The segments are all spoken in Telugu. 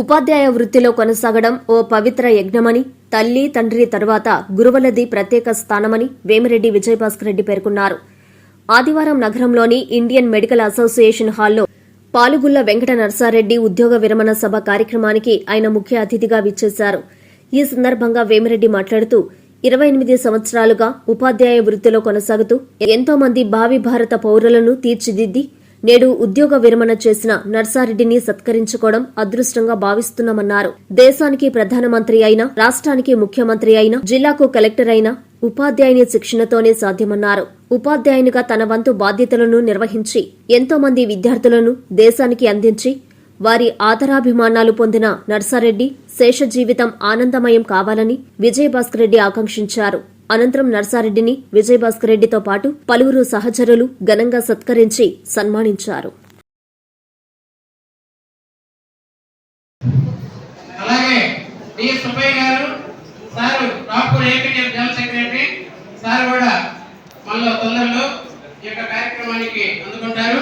ఉపాధ్యాయ వృత్తిలో కొనసాగడం ఓ పవిత్ర యజ్ఞమని తల్లి తండ్రి తరువాత గురువులది ప్రత్యేక స్థానమని వేమిరెడ్డి విజయభాస్కర్ రెడ్డి పేర్కొన్నారు. ఆదివారం నగరంలోని ఇండియన్ మెడికల్ అసోసియేషన్ హాల్లో పాలుగుల్ల వెంకట నర్సారెడ్డి ఉద్యోగ విరమణ సభ కార్యక్రమానికి ఆయన ముఖ్య అతిథిగా విచ్చేశారు. ఈ సందర్భంగా వేమిరెడ్డి మాట్లాడుతూ ఇరవై ఎనిమిది సంవత్సరాలుగా ఉపాధ్యాయ వృత్తిలో కొనసాగుతూ ఎంతో మంది భావి భారత పౌరులను తీర్చిదిద్ది నేడు ఉద్యోగ విరమణ చేసిన నర్సారెడ్డిని సత్కరించుకోవడం అదృష్టంగా భావిస్తున్నామన్నారు. దేశానికి ప్రధానమంత్రి అయినా రాష్ట్రానికి ముఖ్యమంత్రి అయినా జిల్లాకు కలెక్టర్ అయినా ఉపాధ్యాయుని శిక్షణతోనే సాధ్యమన్నారు. ఉపాధ్యాయునిగా తన వంతు బాధ్యతలను నిర్వహించి ఎంతో మంది విద్యార్థులను దేశానికి అందించి వారి ఆదరాభిమానాలు పొందిన నర్సారెడ్డి శేష జీవితం ఆనందమయం కావాలని విజయభాస్కర్ రెడ్డి ఆకాంక్షించారు. అనంతరం నర్సారెడ్డిని విజయభాస్కర్ రెడ్డితో పాటు పలువురు సహచరులు ఘనంగా సత్కరించి సన్మానించారు అలాగే డి సుబ్బయ్య గారు sir Rapur APTF general secretary sir కూడా మనలో తొందరలో ఈ యొక్క కార్యక్రమానికి అందుకుంటారు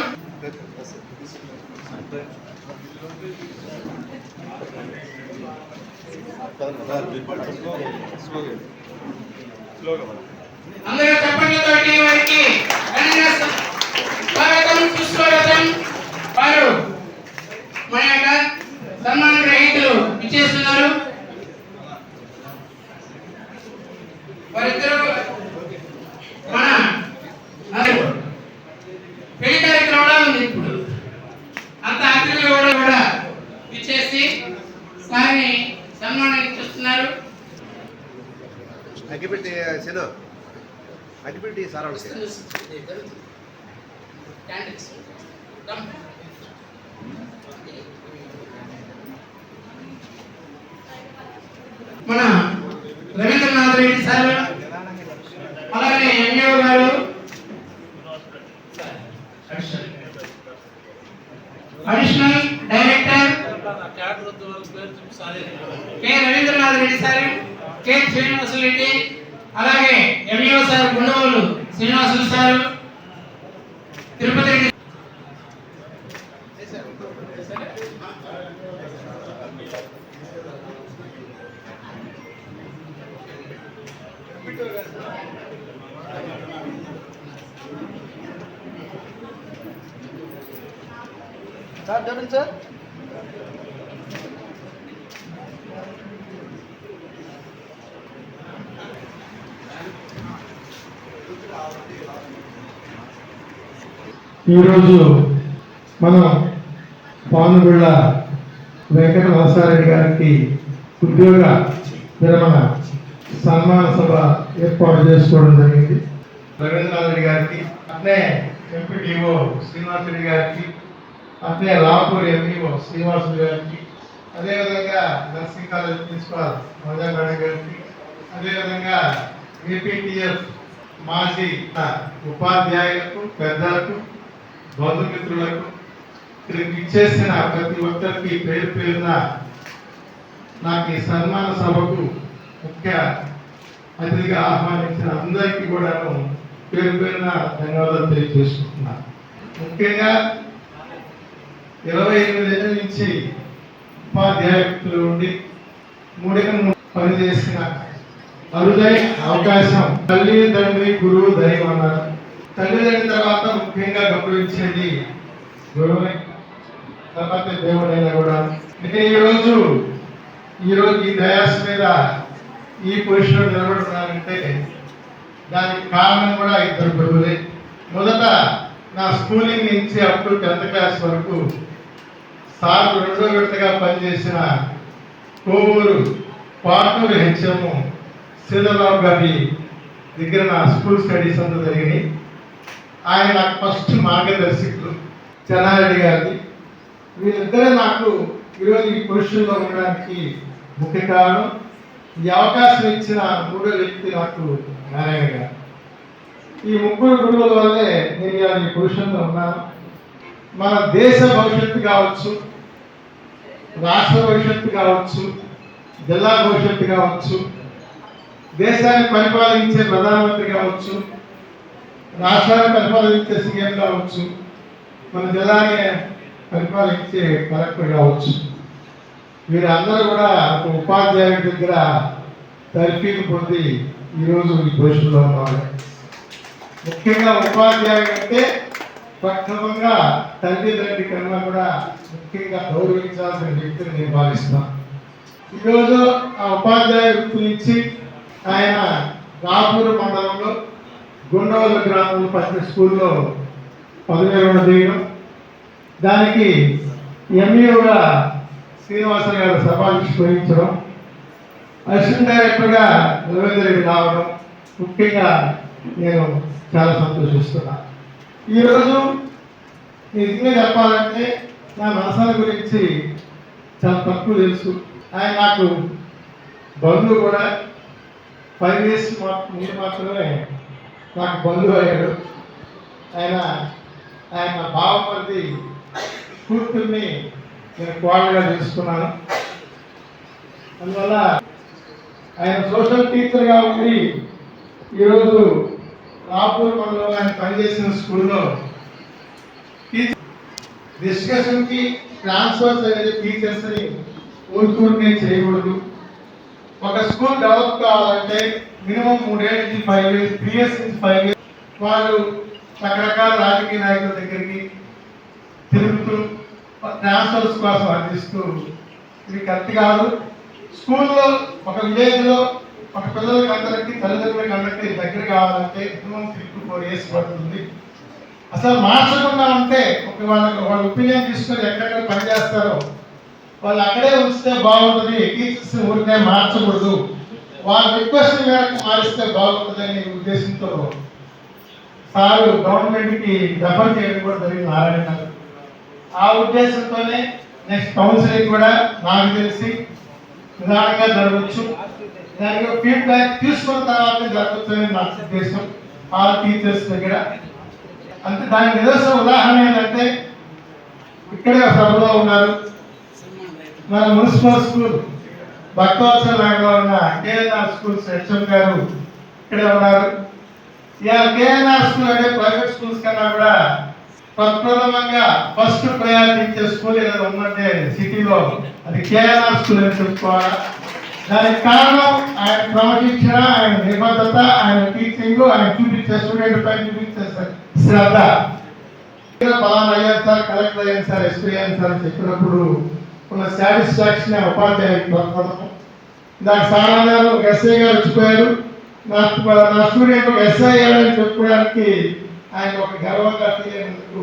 అందరూ చెప్పండి వారికి. స్వాగతం సుస్వాగతం. వారు మన యొక్క సన్మాన గ్రహీతలు ఇచ్చేస్తున్నారు వారిద్దరు మన అదే పెళ్ళి కార్యక్రమంలో ఉంది ఇప్పుడు అంత అతిథులు కూడా కూడా ఇచ్చేసి సార్ని సన్మానం ఇచ్చేస్తున్నారు అగ్గిపెట్టి శను? అగ్గిపెట్టి సార్. మన రవీంద్రనాథ్ రెడ్డి సార్ అలాగే ఎంఏఓ గారు. Additional director K Ravindranath Reddy sir. K Srinivasulu Reddy అలాగే MEO sir Gundavolu Srinivasulu sir Tirupati Reddy. Sir చూడండి సార్. ఈరోజు మనం పానుగుళ్ళ వెంకట నరసారెడ్డి గారికి ఉద్యోగ విరమణ సన్మాన సభ ఏర్పాటు చేసుకోవడం జరిగింది. రవీంద్రనాథ్ రెడ్డి గారికి అట్లే ఎంపీడీఓ శ్రీనివాసరెడ్డి గారికి అట్నే రాపూర్ ఎంఈఓ శ్రీనివాసులు గారికి అదేవిధంగా నర్సింగ్ కాలేజ్ ప్రిన్సిపాల్ మదన్ గారికి అదేవిధంగా ఏపీటీఎఫ్ మాజీ ఉపాధ్యాయులకు పెద్దలకు బంధుమిత్రులకు ఇక్కడికి ఇచ్చేసిన ప్రతి ఒక్కరికి పేరు పేరున నాకు ఈ సన్మాన సభకు ముఖ్య అతిథిగా ఆహ్వానించిన అందరికీ కూడాను పేరు పేరున ధన్యవాదాలు తెలియజేసుకుంటున్నాను ముఖ్యంగా ఇరవై ఎనిమిది ఏళ్ళ నుంచి ఉపాధ్యాయులు ఉండి మూడేళ్ళు పనిచేసిన అరుదైన అవకాశం తల్లి తండ్రి గురువు దైవం అన్నారు. తల్లిదండ్రుల తర్వాత ముఖ్యంగా గౌరవించేది గురువుని తర్వాత దేవుడైనా కూడా. అయితే ఈరోజు ఈరోజు ఈ దయాస్ మీద ఈ పొజిషన్లో నిలబడుతున్నానంటే దానికి కారణం కూడా ఇద్దరు గురువులే. మొదట నా స్కూలింగ్ నుంచి అప్పుడు టెన్త్ క్లాస్ వరకు సార్ రెండో విడతగా పనిచేసిన కోవూరు పాటూరు హెచ్ఎం సీతారావు గారి దగ్గర నా స్కూల్ స్టడీస్ అంతా జరిగినాయి. ఆయన నాకు ఫస్ట్ మార్గదర్శకులు చెన్నారెడ్డి గారిది. వీళ్ళిద్దరే నాకు ఈరోజు ఈ పొజిషన్లో ఉండడానికి ముఖ్య కారణం. ఈ అవకాశం ఇచ్చిన మూడో వ్యక్తి నాకు నారాయణ గారు. ఈ ముగ్గురు గురువుల వల్లే నేను ఇలా ఈ పొజిషన్లో ఉన్నాను. మన దేశ భవిష్యత్తు కావచ్చు రాష్ట్ర భవిష్యత్తు కావచ్చు జిల్లా భవిష్యత్తు కావచ్చు దేశాన్ని పరిపాలించే ప్రధానమంత్రి కావచ్చు రాష్ట్రాన్ని పరిపాలించే సీఎం కావచ్చు మన జిల్లాని పరిపాలించే కలెక్టర్ కావచ్చు. వీరందరూ కూడా ఒక ఉపాధ్యాయుడి దగ్గర తర్ఫీలు పొంది ఈరోజు ఈ పొజిషన్లో ఉన్నారు. ముఖ్యంగా ఉపాధ్యాయుడు అంటే ప్రథమంగా తల్లిదండ్రి కన్నా కూడా ముఖ్యంగా గౌరవించాల్సిన వ్యక్తిని నేను భావిస్తున్నాను ఈరోజు ఆ ఉపాధ్యాయ వృత్తి నుంచి ఆయన రాపూర్ మండలంలో గుండవల గ్రామంలో పట్టిన స్కూల్లో పదవి విరమణ చేయడం. దానికి ఎంఈఓగా శ్రీనివాస గారు సభానికి వహించడం అసిస్టెంట్ డైరెక్టర్గా రవీంద్ర రావడం. ముఖ్యంగా నేను చాలా సంతోషిస్తున్నా. ఈరోజు నిజంగా చెప్పాలంటే నా మనసాల గురించి చాలా తక్కువ తెలుసు. ఆయన నాకు బంధువు కూడా. ఫైవ్ ఇయర్స్ ముందు మాత్రమే నాకు బంధువు అయ్యాడు. ఆయన ఆయన నా కూతుర్ని నేను కోడలుగా తీసుకున్నాను అందువల్ల ఆయన సోషల్ టీచర్గా ఉండి ఈరోజు రాపూర్ మండలంలో ఆయన పనిచేసిన స్కూల్లో డిస్కషన్కి ట్రాన్స్ఫర్స్ అనేది టీచర్స్ని ఊరుకూరునే చేయకూడదు. ఒక స్కూల్ డెవలప్ కావాలంటే మినిమం మూడేళ్ళ నుంచి ఫైవ్ ఇయర్స్ త్రీ ఇయర్స్ నుంచి ఫైవ్ ఇయర్స్ వాళ్ళు రకరకాల రాజకీయ నాయకుల దగ్గరికి తిరుగుతూ ట్రాన్స్ఫర్స్ కోసం అందిస్తూ ఇది కరెక్ట్ కాదు. స్కూల్లో ఒక విలేజ్లో ఒక పిల్లలకి అందరికి తల్లిదండ్రులకి అందరికీ దగ్గర కావాలంటే minimum three to four years పడుతుంది. అసలు మార్చకుండా ఉంటే ఒక వాళ్ళకి వాళ్ళ ఒపీనియన్ తీసుకొని ఎక్కడెక్కడ పనిచేస్తారో వాళ్ళు అక్కడే ఉంచితే బాగుంటుంది. టీచర్స్ ఊరికే మార్చకూడదు. వాళ్ళ రిక్వెస్ట్ మేరకు మారిస్తే బాగుంటుందనే ఉద్దేశంతో సారు గవర్నమెంట్కి రెఫర్ చేయడం కూడా జరిగింది నారాయణ గారు. ఆ ఉద్దేశంతోనే నెక్స్ట్ కౌన్సిలింగ్ కూడా నాకు తెలిసి నిదానంగా జరగవచ్చు దానికి ఫీడ్బ్యాక్ తీసుకున్న తర్వాత జరగచ్చు అని నా ఉద్దేశం ఆ టీచర్స్ దగ్గర. అంటే దాని నిదర్శన ఉదాహరణ ఏంటంటే ఇక్కడే సభలో ఉన్నారు. మన మున్సిపల్ స్కూల్ భక్తవత్సల నగర్లో కేఎన్ఆర్ స్కూల్స్ హెచ్ఎం గారు ఇక్కడే ఉన్నారు. ఇవాళ కేఎన్ఆర్ స్కూల్ అనే ప్రైవేట్ స్కూల్స్ కన్నా కూడా ప్రప్రథమంగా ఫస్ట్ ప్రయారిటీ ఇచ్చే స్కూల్ ఏదైనా ఉందంటే సిటీలో అది కేఎన్ఆర్ స్కూల్ అని చెప్పుకోవాలా? దానికి కారణం ఆయన క్రమశిక్షణ ఆయన నిబద్ధత ఆయన టీచింగ్ ఆయన చూపించే స్టూడెంట్ పైన చూపించే శ్రద్ధ. పలానా అయ్యారు సార్ కలెక్టర్ అయ్యాను సార్ ఎస్పీ అయ్యాను సార్ చెప్పినప్పుడు ఉన్న సాటిస్ఫాక్షన్ ఉపాధ్యాయుడు ప్రథమం సారా గారు ఒక ఎస్ఐ గారు వచ్చిపోయారు. నా నా స్టూడెంట్ ఒక ఎస్ఐ అని చెప్పుకోవడానికి ఆయన ఒక గర్వంగా ఫీల్ అయినందుకు